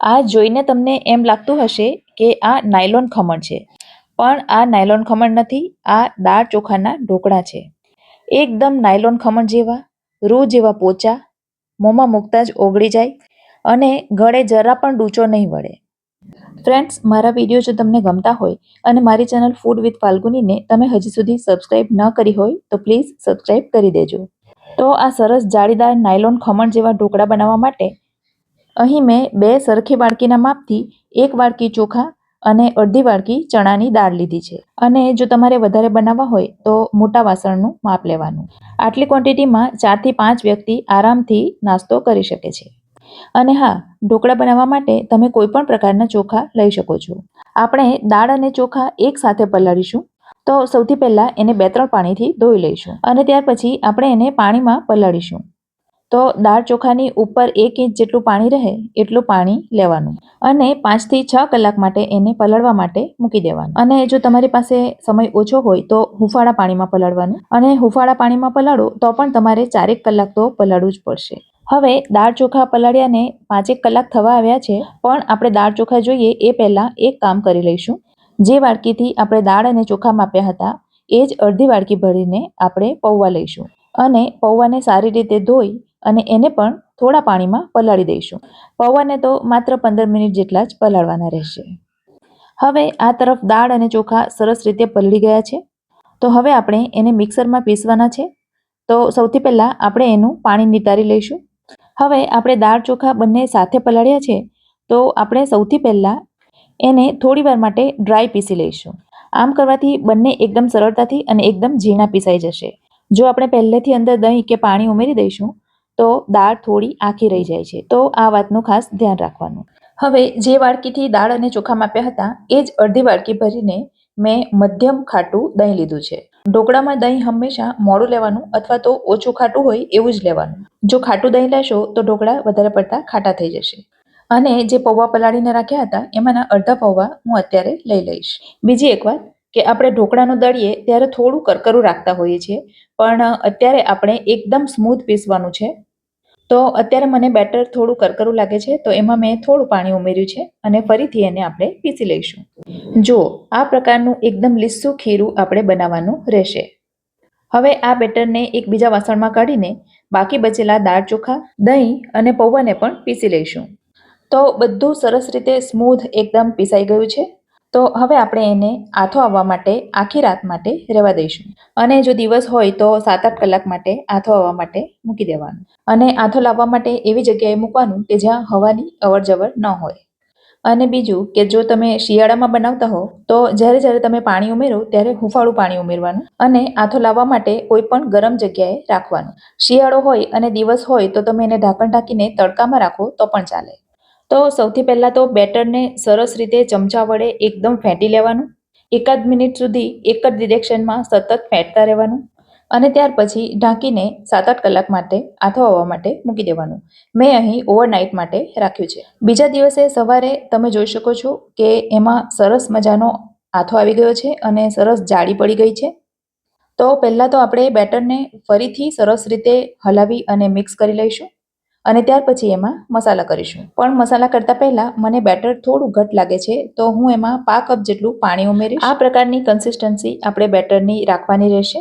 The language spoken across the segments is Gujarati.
આ જોઈને તમને એમ લાગતું હશે કે આ નાયલોન ખમણ છે. પણ આ નાયલોન ખમણ નથી, આ દાળ ચોખાના ઢોકળા છે. એકદમ નાયલોન ખમણ જેવા, રૂ જેવા પોચા, મોંમાં મૂકતા જ ઓગળી જાય અને ગળે જરા પણ ડૂચો નહીં વળે. ફ્રેન્ડ્સ મારા વીડિયો જો તમને ગમતા હોય અને મારી ચેનલ ફૂડ વિથ ફાલ્ગુનીને તમે હજી સુધી સબસ્ક્રાઇબ ન કરી હોય, તો પ્લીઝ સબસ્ક્રાઇબ કરી દેજો. તો આ સરસ જાળીદાર નાયલોન ખમણ જેવા ઢોકળા બનાવવા માટે અહીં મેં બે સરખી વાડકીના માપથી એક વાડકી ચોખા અને અડધી વાડકી ચણાની દાળ લીધી છે. અને જો તમારે વધારે બનાવવા હોય તો મોટા વાસણનું માપ લેવાનું. આટલી ક્વોન્ટિટીમાં ચારથી પાંચ વ્યક્તિ આરામથી નાસ્તો કરી શકે છે. અને હા, ઢોકળા બનાવવા માટે તમે કોઈ પણ પ્રકારના ચોખા લઈ શકો છો. આપણે દાળ અને ચોખા એક સાથે પલાળીશું, તો સૌથી પહેલાં એને બે ત્રણ પાણીથી ધોઈ લઈશું. અને ત્યાર પછી આપણે એને પાણીમાં પલાળીશું. તો દાળ ચોખાની ઉપર એક ઇંચ જેટલું પાણી રહે એટલું પાણી લેવાનું. અને પાંચથી છ કલાક માટે એને પલાળવા માટે મૂકી દેવાનું. અને જો તમારી પાસે સમય ઓછો હોય તો હુંફાળા પાણીમાં પલાળવાનું. અને હુંફાળા પાણીમાં પલાળો તો પણ તમારે ચારેક કલાક તો પલાળવું જ પડશે. હવે દાળ ચોખા પલાળ્યાને પાંચેક કલાક થવા આવ્યા છે, પણ આપણે દાળ ચોખા જોઈએ એ પહેલાં એક કામ કરી લઈશું. જે વાડકીથી આપણે દાળ અને ચોખા માપ્યા હતા, એ જ અડધી વાડકી ભરીને આપણે પૌવા લઈશું. અને પૌવાને સારી રીતે ધોઈ અને એને પણ થોડા પાણીમાં પલાળી દઈશું. પૌવાને તો માત્ર પંદર મિનિટ જેટલા જ પલાળવાના રહેશે. હવે આ તરફ દાળ અને ચોખા સરસ રીતે પલળી ગયા છે. તો હવે આપણે એને મિક્સરમાં પીસવાના છે. તો સૌથી પહેલાં આપણે એનું પાણી નિતારી લઈશું. હવે આપણે દાળ ચોખા બંને સાથે પલાળ્યા છે, તો આપણે સૌથી પહેલાં એને થોડીવાર માટે ડ્રાય પીસી લઈશું. આમ કરવાથી બંને એકદમ સરળતાથી અને એકદમ ઝીણા પીસાઈ જશે. જો આપણે પહેલેથી અંદર દહીં કે પાણી ઉમેરી દઈશું, તો દાળ થોડી આખી રહી જાય છે. તો આ વાતનું ખાસ ધ્યાન રાખવાનું. હવે જે વાડકીથી દાળ અને ચોખા માપ્યા હતા, એ જ અડધી વાડકી ભરીને મેં મધ્યમ ખાટું દહીં લીધું છે. ઢોકળામાં દહીં હંમેશા મોડું લેવાનું અથવા તો ઓછું ખાટું હોય એવું જ લેવાનું. જો ખાટું દહીં લેશો, તો ઢોકળા વધારે પડતા ખાટા થઈ જશે. અને જે પૌવા પલાળીને રાખ્યા હતા, એમાંના અડધા પૌવા હું અત્યારે લઈ લઈશ. બીજી એક વાત કે આપણે ઢોકળાનું દળીએ ત્યારે થોડું કરકરું રાખતા હોઈએ છીએ. પણ અત્યારે આપણે એકદમ સ્મૂથ પીસવાનું છે. તો અત્યારે મને બેટર થોડું કરકરું લાગે છે, તો એમાં મેં થોડું પાણી ઉમેર્યું છે અને ફરીથી એને આપણે પીસી લઈશું. જો, આ પ્રકારનું એકદમ લીસ્સું ખીરું આપણે બનાવવાનું રહેશે. હવે આ બેટરને એક બીજા વાસણમાં કાઢીને બાકી બચેલા દાળ ચોખા, દહીં અને પૌવાને પણ પીસી લઈશું. તો બધું સરસ રીતે સ્મૂથ એકદમ પીસાઈ ગયું છે. તો હવે આપણે એને આથો આવવા માટે, આખી રાત માટે રહેવા દઈશું. અને જો દિવસ હોય તો સાત આઠ કલાક માટે આથો આવવા માટે મૂકી દેવાનું. અને આથો લાવવા માટે એવી જગ્યાએ મૂકવાનું કે જ્યાં હવાની અવર જવર ન હોય. અને બીજું કે જો તમે શિયાળામાં બનાવતા હો, તો જ્યારે જ્યારે તમે પાણી ઉમેરો, ત્યારે હુંફાળું પાણી ઉમેરવાનું અને આથો લાવવા માટે કોઈ પણ ગરમ જગ્યાએ રાખવાનું. શિયાળો હોય અને દિવસ હોય તો તમે એને ઢાંકણ ઢાંકીને તડકામાં રાખો તો પણ ચાલે. તો સૌથી પહેલાં તો બેટરને સરસ રીતે ચમચા વડે એકદમ ફેંટી લેવાનું. એકાદ મિનિટ સુધી એક જ ડિરેક્શનમાં સતત ફેંટતા રહેવાનું અને ત્યાર પછી ઢાંકીને સાત આઠ કલાક માટે આથો આવવા માટે મૂકી દેવાનું. મેં અહીં ઓવરનાઇટ માટે રાખ્યું છે. બીજા દિવસે સવારે તમે જોઈ શકો છો કે એમાં સરસ મજાનો આથો આવી ગયો છે અને સરસ જાળી પડી ગઈ છે. તો પહેલાં તો આપણે બેટરને ફરીથી સરસ રીતે હલાવી અને મિક્સ કરી લઈશું. અને ત્યાર પછી એમાં મસાલા કરીશું. પણ મસાલા કરતાં પહેલાં મને બેટર થોડું ઘટ લાગે છે, તો હું એમાં પા કપ જેટલું પાણી ઉમેરીશ. આ પ્રકારની કન્સિસ્ટન્સી આપણે બેટરની રાખવાની રહેશે.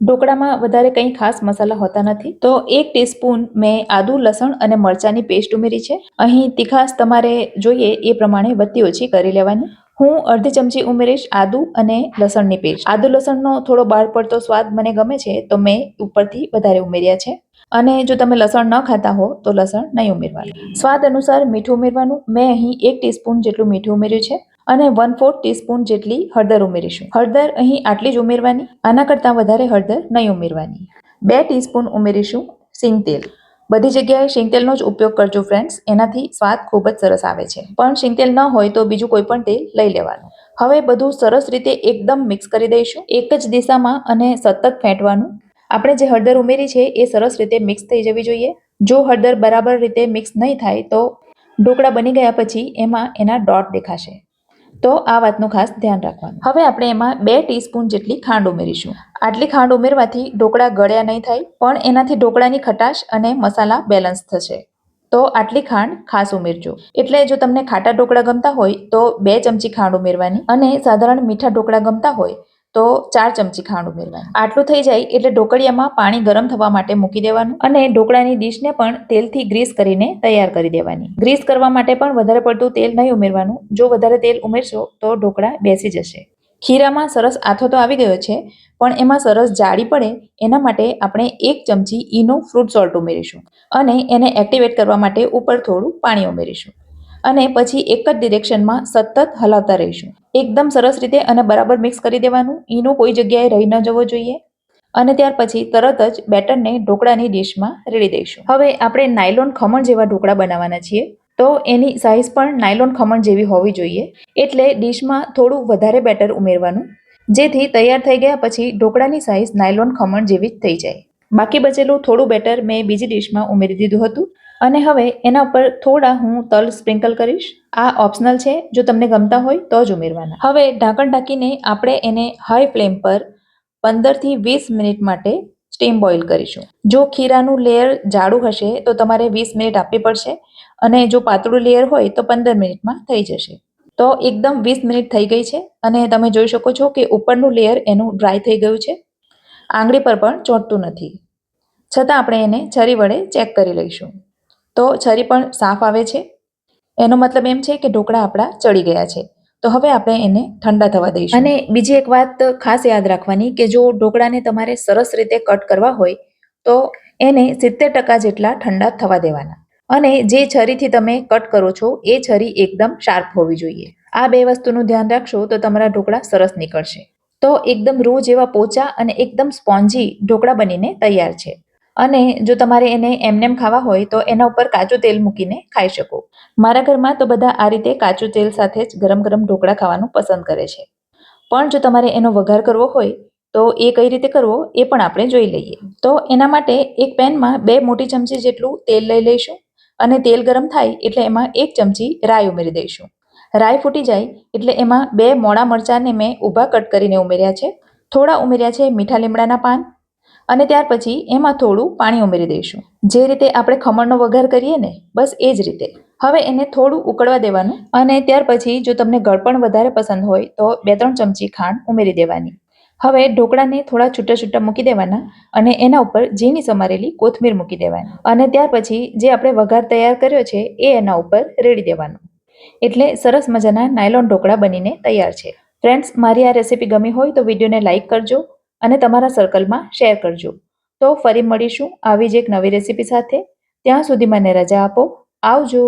ઢોકળામાં વધારે કંઈ ખાસ મસાલા હોતા નથી. તો એક ટીસ્પૂન મેં આદુ, લસણ અને મરચાંની પેસ્ટ ઉમેરી છે. અહીં તીખાસ તમારે જોઈએ એ પ્રમાણે વધતી ઓછી કરી લેવાની. હું અડધી ચમચી ઉમેરીશ આદુ અને લસણની પેસ્ટ આદુ, લસણનો થોડો બહાર પડતો સ્વાદ મને ગમે છે, તો મેં ઉપરથી વધારે ઉમેર્યા છે. અને જો તમે લસણ ન ખાતા હો તો લસણ નહીં ઉમેરવાનું. સ્વાદ અનુસાર મીઠું ઉમેરવાનું. મેં અહીં એક ટીસ્પૂન જેટલું મીઠું ઉમેર્યું છે અને વન ફોર્થ ટીસ્પૂન જેટલી હળદર ઉમેરીશું. હળદર અહીં આટલી જ ઉમેરવાની આના કરતાં વધારે હળદર નહીં ઉમેરવાની. બે ટીસ્પૂન ઉમેરીશું સિંગ તેલ બધી જગ્યાએ શીંગતેલનો જ ઉપયોગ કરજો ફ્રેન્ડ્સ એનાથી સ્વાદ ખૂબ જ સરસ આવે છે. પણ શીંગતેલ ન હોય તો બીજું કોઈ પણ તેલ લઈ લેવાનું. હવે બધું સરસ રીતે એકદમ મિક્સ કરી દઈશું. એક જ દિશામાં અને સતત ફેંટવાનું. આપણે જે હળદર ઉમેરી છે, એ સરસ રીતે મિક્સ થઈ જવી જોઈએ. જો હળદર બરાબર રીતે મિક્સ નહીં થાય, તો ઢોકળા બની ગયા પછી એમાં એના ડોટ દેખાશે. તો આ વાતનું ખાસ ધ્યાન રાખવાનું. હવે આપણે એમાં બે ટીસ્પૂન જેટલી ખાંડ ઉમેરીશું. આટલી ખાંડ ઉમેરવાથી ઢોકળા ગળ્યા નહીં થાય, પણ એનાથી ઢોકળાની ખટાશ અને મસાલા બેલેન્સ થશે. તો આટલી ખાંડ ખાસ ઉમેરજો. એટલે જો તમને ખાટા ઢોકળા ગમતા હોય, તો બે ચમચી ખાંડ ઉમેરવાની. અને સાધારણ મીઠા ઢોકળા ગમતા હોય તો ચાર ચમચી ખાંડ ઉમેરવાનું. આટલું થઈ જાય એટલે ઢોકળિયામાં પાણી ગરમ થવા માટે મૂકી દેવાનું અને ઢોકળાની ડીશને પણ તેલથી ગ્રીસ કરીને તૈયાર કરી દેવાની. ગ્રીસ કરવા માટે પણ વધારે પડતું તેલ નહીં ઉમેરવાનું. જો વધારે તેલ ઉમેરશો તો ઢોકળા બેસી જશે. ખીરામાં સરસ આથો તો આવી ગયો છે, પણ એમાં સરસ જાળી પડે એના માટે આપણે એક ચમચી ઈનો ફ્રૂટ સોલ્ટ ઉમેરીશું અને એને એક્ટિવેટ કરવા માટે ઉપર થોડું પાણી ઉમેરીશું. અને પછી એક જ ડિરેક્શનમાં સતત હલાવતા રહીશું. એકદમ સરસ રીતે અને બરાબર મિક્સ કરી દેવાનું. ઈનો કોઈ જગ્યાએ રહી ન જવો જોઈએ. અને ત્યાર પછી તરત જ બેટરને ઢોકળાની ડીશમાં રેડી દઈશું. હવે આપણે નાયલોન ખમણ જેવા ઢોકળા બનાવવાના છીએ. તો એની સાઇઝ પણ નાયલોન ખમણ જેવી હોવી જોઈએ. એટલે ડીશમાં થોડું વધારે બેટર ઉમેરવાનું. જેથી તૈયાર થઈ ગયા પછી ઢોકળાની સાઇઝ નાયલોન ખમણ જેવી જ થઈ જાય. બાકી બચેલું થોડું બેટર મેં બીજી ડીશમાં ઉમેરી દીધું હતું. અને હવે એના ઉપર થોડા હું તલ સ્પ્રિંકલ કરીશ. આ ઓપ્શનલ છે. જો તમને ગમતા હોય તો જ ઉમેરવાના. હવે ઢાંકણ ઢાંકીને આપણે એને હાઈ ફ્લેમ પર પંદરથી વીસ મિનિટ માટે સ્ટીમ બોઇલ કરીશું. જો ખીરાનું લેયર જાડું હશે તો તમારે વીસ મિનિટ આપવી પડશે અને જો પાતળું લેયર હોય તો પંદર મિનિટમાં થઈ જશે. તો એકદમ વીસ મિનિટ થઈ ગઈ છે અને તમે જોઈ શકો છો કે ઉપરનું લેયર એનું ડ્રાય થઈ ગયું છે. આંગળી પર પણ ચોંટતું નથી. છતાં આપણે એને છરી વડે ચેક કરી લઈશું. તો છરી પણ સાફ આવે છે. એનો મતલબ એમ છે કે ઢોકળા આપણા ચડી ગયા છે. તો હવે આપણે એને ઠંડા થવા દઈશું. અને બીજી એક વાત ખાસ યાદ રાખવાની કે જો ઢોકળાને તમારે સરસ રીતે કટ કરવા હોય, તો એને સિત્તેર ટકા જેટલા ઠંડા થવા દેવાના. અને જે છરીથી તમે કટ કરો છો, એ છરી એકદમ શાર્પ હોવી જોઈએ. આ બે વસ્તુનું ધ્યાન રાખશો તો તમારા ઢોકળા સરસ નીકળશે. તો એકદમ રૂ જેવા પોચા અને એકદમ સ્પોન્જી ઢોકળા બનીને તૈયાર છે. અને જો તમારે એને એમનેમ ખાવા હોય, તો એના ઉપર કાચું તેલ મૂકીને ખાઈ શકો. મારા ઘરમાં તો બધા આ રીતે કાચું તેલ સાથે જ ગરમ ગરમ ઢોકળા ખાવાનું પસંદ કરે છે. પણ જો તમારે એનો વઘાર કરવો હોય, તો એ કઈ રીતે કરવો એ પણ આપણે જોઈ લઈએ. તો એના માટે એક પેનમાં બે મોટી ચમચી જેટલું તેલ લઈ લઈશું અને તેલ ગરમ થાય એટલે એમાં એક ચમચી રાઈ ઉમેરી દઈશું. રાઈ ફૂટી જાય એટલે એમાં બે મોડા મરચાંને મેં ઊભા કટ કરીને ઉમેર્યા છે. થોડા ઉમેર્યા છે મીઠા લીમડાના પાન અને ત્યાર પછી એમાં થોડું પાણી ઉમેરી દઈશું. જે રીતે આપણે ખમણનો વઘાર કરીએ ને, બસ એ જ રીતે. હવે એને થોડું ઉકળવા દેવાનું અને ત્યાર પછી જો તમને ગળપણ વધારે પસંદ હોય તો બે ત્રણ ચમચી ખાંડ ઉમેરી દેવાની. હવે ઢોકળાને થોડા છૂટા છૂટા મૂકી દેવાના અને એના ઉપર ઝીણી સમારેલી કોથમીર મૂકી દેવાની. અને ત્યાર પછી જે આપણે વઘાર તૈયાર કર્યો છે એ એના ઉપર રેડી દેવાનું. એટલે સરસ મજાના નાયલોન ઢોકળા બનીને તૈયાર છે. ફ્રેન્ડ્સ, મારી આ રેસીપી ગમી હોય તો વિડીયોને લાઇક કરજો અને તમારા સર્કલમાં શેર કરજો. તો ફરી મળીશું આવી જ એક નવી રેસીપી સાથે. ત્યાં સુધી મને રજા આપો. આવજો.